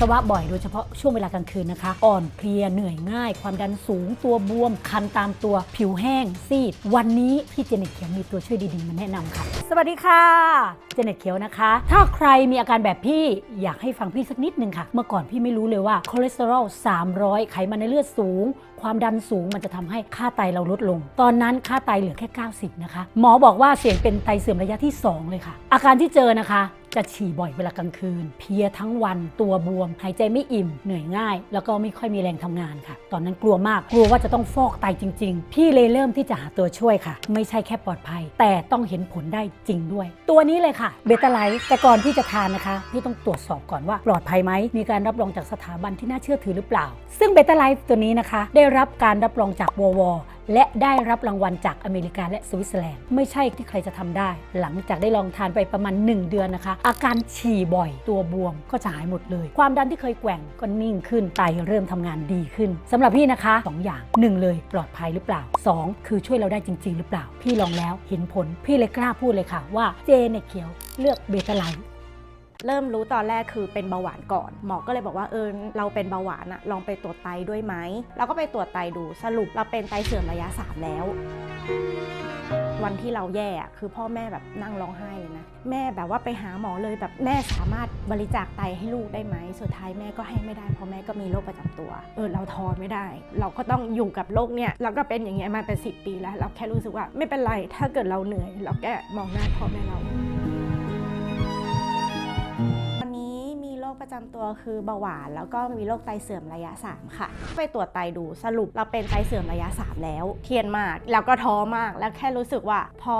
สาวะบ่อยโดยเฉพาะช่วงเวลากลางคืนนะคะ อ่อนเพลียเหนื่อยง่าย ความดันสูงตัวบวม คันตามตัวผิวแห้งซีด วันนี้พี่เจเน็ตเขียวมีตัวช่วยดีๆมาแนะนำค่ะ สวัสดีค่ะเจเน็ตเขียวนะคะ ถ้าใครมีอาการแบบพี่อยากให้ฟังพี่สักนิดนึงค่ะ เมื่อก่อนพี่ไม่รู้เลยว่าคอเลสเตอรอล300 ไขมันในเลือดสูง ความดันสูงมันจะทำให้ค่าไตเราลดลง ตอนนั้นค่าไตเหลือแค่ 90 นะคะ หมอบอกว่าเสี่ยงเป็นไตเสื่อมระยะที่ 2 เลยค่ะ อาการที่เจอนะคะ จะฉี่บ่อยเวลากลางคืน เพียทั้งวันตัวบวม หายใจไม่อิ่ม เหนื่อยง่าย แล้วก็ไม่ค่อยมีแรงทำงานค่ะ ตอนนั้นกลัวมากกลัวว่าจะต้องฟอกไตจริง ๆ พี่เลยเริ่มที่จะหาตัวช่วยค่ะ ไม่ใช่แค่ปลอดภัย แต่ต้องเห็นผลได้จริงด้วย ตัวนี้เลยค่ะเบต้าไลท์แต่ก่อนที่จะทานนะคะพี่ต้องตรวจสอบก่อนว่าปลอดภัยไหมมีการรับรองจากสถาบันที่น่าเชื่อถือหรือเปล่า ซึ่งเบต้าไลท์ตัวนี้นะคะ ได้รับการรับรองจากวว และได้รับรางวัลจากอเมริกาและสวิตเซอร์แลนด์ไม่ใช่ที่ใครจะทำได้ หลังจากได้ลองทานไปประมาณ 1 เดือนนะคะ อาการฉี่บ่อยตัวบวมก็จะหายหมดเลย ความดันที่เคยแกว่งก็นิ่งขึ้นไตเริ่มทำงานดีขึ้นสำหรับพี่นะคะ 2 อย่าง 1 เลยปลอดภัยหรือเปล่า 2 คือช่วยเราได้จริง ๆ หรือเปล่า พี่ลองแล้วเห็นผลพี่เลยกล้าพูดเลยค่ะว่าเจเน็ตเขียวเลือกเบต้าไลท์ เริ่มรู้ตอนแรกคือเป็นเบาหวานก่อน หมอก็เลยบอกว่าเออเราเป็นเบาหวานอะลองไปตรวจไตด้วยไหมเราก็ไปตรวจไตดูสรุปเราเป็นไตเสื่อมระยะ 3 แล้ว วันที่เราแย่คือพ่อแม่แบบนั่งร้องไห้เลยนะ แม่แบบว่าไปหาหมอเลยแบบแม่สามารถบริจาคไตให้ลูกได้ไหมสุดท้ายแม่ก็ให้ไม่ได้เพราะแม่ก็มีโรคประจำตัวเออเราทอนไม่ได้ เราก็ต้องอยู่กับโรคเนี่ยเราก็เป็นอย่างเงี้ยมาเป็นสิปีแล้ว เราแค่รู้สึกว่าไม่เป็นไรถ้าเกิดเราเหนื่อย เราแค่มองหน้าพ่อแม่เรา ประจำตัวคือเบาหวาน แล้วก็มีโรคไตเสื่อมระยะ 3 ค่ะ ไปตรวจไตดูสรุปเราเป็นไตเสื่อมระยะ 3 แล้ว เครียดมาก แล้วก็ท้อมาก แล้วแค่รู้สึกว่าพอ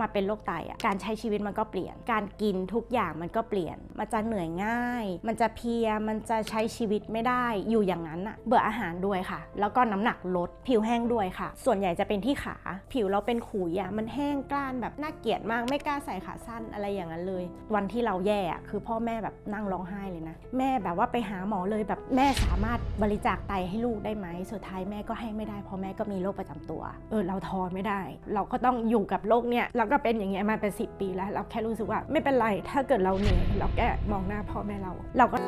มาเป็นโรคไตอะการใช้ชีวิตมันก็เปลี่ยน การกินทุกอย่างมันก็เปลี่ยน มันจะเหนื่อยง่าย มันจะเพลีย มันจะใช้ชีวิตไม่ได้อยู่อย่างนั้นอะเบื่ออาหารด้วยค่ะ แล้วก็น้ำหนักลดผิวแห้งด้วยค่ะ ส่วนใหญ่จะเป็นที่ขา ผิวเราเป็นขุยอะมันแห้งกร้านแบบน่าเกลียดมากไม่กล้าใส่ขาสั้นอะไรอย่างนั้นเลย วันที่เราแย่อะคือพ่อแม่แบบนั่งร้องไห้เลยนะ แม่แบบว่าไปหาหมอเลยแบบแม่สามารถบริจาคไตให้ลูกได้ไหมสุดท้ายแม่ก็ให้ไม่ได้เพราะแม่ก็มีโรคประจำตัวเออเราทอไม่ได้ เราก็ต้องอยู่กับโรคเนี่ยเราก็เป็นอย่างเงี้ยมาเป็นสิปีแล้ว เราแค่รู้สึกว่าไม่เป็นไรถ้าเกิดเราเหนื่อยเราแค่มองหน้าพ่อแม่เรา เราก็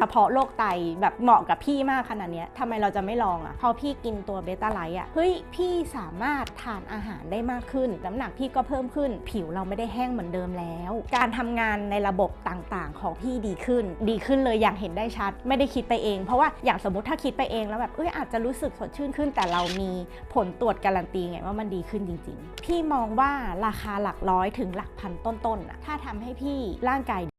เฉพาะโรคไตแบบเหมาะกับพี่มากขนาดเนี้ยทำไมเราจะไม่ลองอะ่ะพอพี่กินตัวเบต้าไลท์อะเฮ้ยพี่สามารถทานอาหารได้มากขึ้นน้ำหนักพี่ก็เพิ่มขึ้น ผิวเราไม่ได้แห้งเหมือนเดิมแล้ว การทำงานในระบบต่างๆ ของพี่ดีขึ้น ดีขึ้นเลยอย่างเห็นได้ชัด ไม่ได้คิดไปเอง เพราะว่าอย่างสมมติถ้าคิดไปเองแล้วแบบเอ้ยอาจจะรู้สึกสดชื่นขึ้น แต่เรามีผลตรวจการันตีไงว่ามันดีขึ้นจริง ๆ พี่มองว่าราคาหลักร้อยถึงหลักพันต้นๆอะถ้าทำให้พี่ร่างกาย